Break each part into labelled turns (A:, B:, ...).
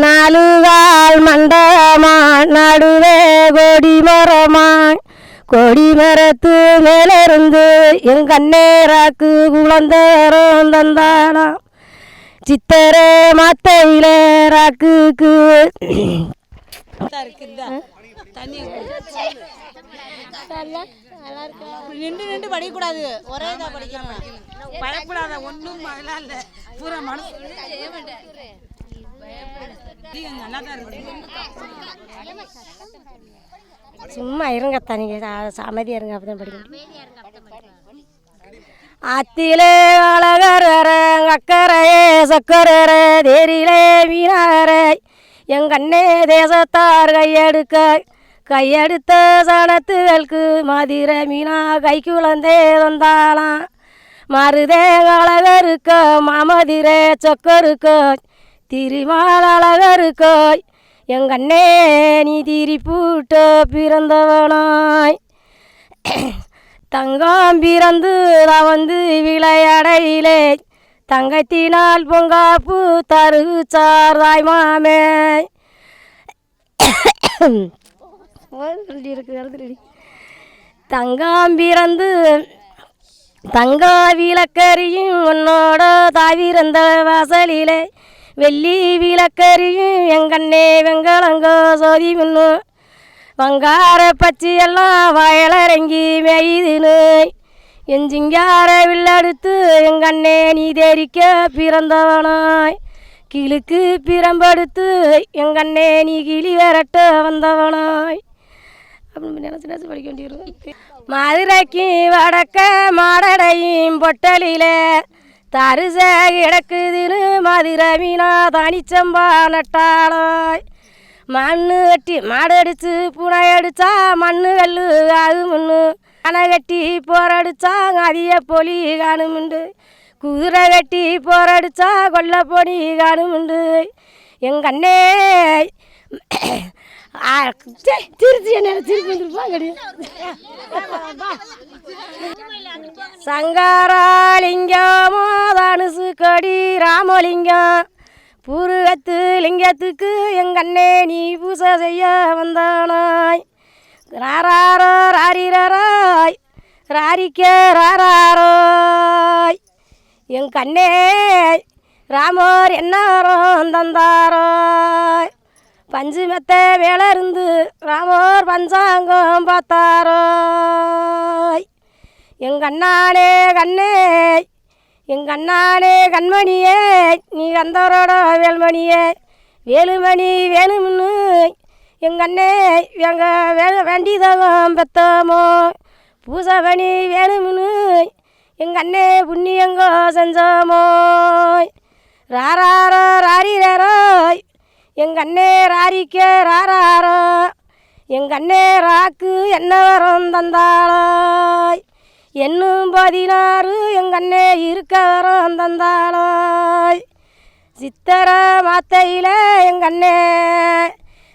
A: நாலு கால் மண்டமா நடுவே கொடி மரமாய் கொடி மரத்து மேலிருந்து என் கண்ணேராக்கு குழந்தரும் தந்தாளாம். சித்தரே மத்தையில ராக்குக்கு.
B: நின்று நின்று படிக்கக்கூடாது. ஒரே இதாக படிக்கணும்.
C: பயப்படாத ஒன்றும் அதெல்லாம் இல்லை. பூரா மனசு.
A: சும்மா இருங்க தனிங்க அமைதியாக இருங்க அப்பதான் படிக்க முடியும் அத்திலே அழகர் அக்கரையே சக்கரரே தேரிலே மீனாரே. எங்கண்ணே தேசத்தார் கையெடுக்க கையெடுத்த சனத்துகளுக்கு மதுர மீனா கைக்குழந்தே வந்தாளாம். மருதே அழகருக்க மாமதிரே சொக்கருக்க திருமாலழகரு கோய் எங்கண்ணே நீ திரிப்பூட்டோ பிறந்தவனாய். தங்கம் பிறந்து வந்து விளையாடையிலே. தங்கத்தினால் பொங்காப்பு தருச்சார் சார்தாய் மாமே. தங்கம் பிறந்து தங்க விளக்கரியும் உன்னோட தாவிருந்த வாசலிலே. வெள்ளி விளக்கரியும் எங்கண்ணே வெங்கலங்கோ சோதி மின்னு வங்கார பச்சையெல்லாம் வயலரங்கி மெய்துனு எஞ்சிங்கார வில்லடுத்து எங்கண்ணே நீ தெரிக்க பிறந்தவனாய். கிழுக்கு பிறம்படுத்து எங்கண்ணே நீ கிளி விரட்ட வந்தவனாய். அப்படின்னு நினச்சி நினச்சி படிக்க வேண்டியிருக்கும். மதுரைக்கு வடக்க மாடடையும் பொட்டலில தரிச கிடக்குதுன்னு மதுரை மீனா தனிச்சம்பா நட்டாளாய். மண்ணு கட்டி மாடடிச்சு புனை அடிச்சா மண்ணு கல்லு அது முன்னு. அணை கட்டி போரடிச்சா அதிக பொலி காணுமுண்டு. குதிரை கட்டி போரடிச்சா கொல்ல பொடி காணுமுண்டு. எங்கண்ணே திருச்சி என்ன திருப்பி வந்துருப்பா கிடையாது சங்கராலிங்கமோ தனுசு கொடி ராமலிங்கம் பூருகத்து லிங்கத்துக்கு எங்கண்ணே நீ பூசை செய்ய வந்தானாய். ராராரோ ராரிராய் ராரிக்கே ராராரோய். என் கண்ணே ராமர் என்னாரம் தந்தாரோய். பஞ்சு மெத்த வேலை இருந்து ராமோர் பஞ்சாங்கம் பார்த்தாரோய் எங்கள் அண்ணானே கண்ணே எங்கள் அண்ணானே கண்மணியே நீ கந்தவரோட வேல்மணியே வேலுமணி வேணும்னு எங்கண்ணே அண்ணே எங்க வே வேண்டிதகம் பெத்தமோ? பூசபணி வேணும்னு எங்க அண்ணே புண்ணியங்கோ செஞ்சோமோ? ராராரோ ராரிராரோய் எங்கள் அண்ணே ராரிக்கே ராராரோ. எங்கள் அண்ணே ராக்கு என்ன வரம் தந்தாளாய் என்னும் பதினாறு எங்கள் அண்ணே இருக்க வரம் தந்தாளாய் சித்திர மாத்தையில் எங்கள் அண்ணே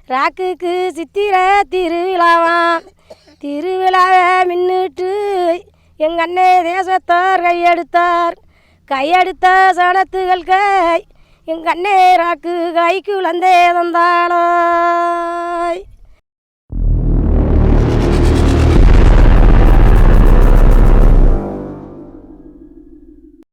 A: ராக்குக்கு சித்திர திருவிழாவாம் திருவிழாவை மின்னிட்டு எங்கள் அண்ணே தேசத்தார் கையெடுத்தார். கையெடுத்த சனத்துகள் கை எங்க ராக்கு கைக்கு உழந்தே தந்தாளாய்.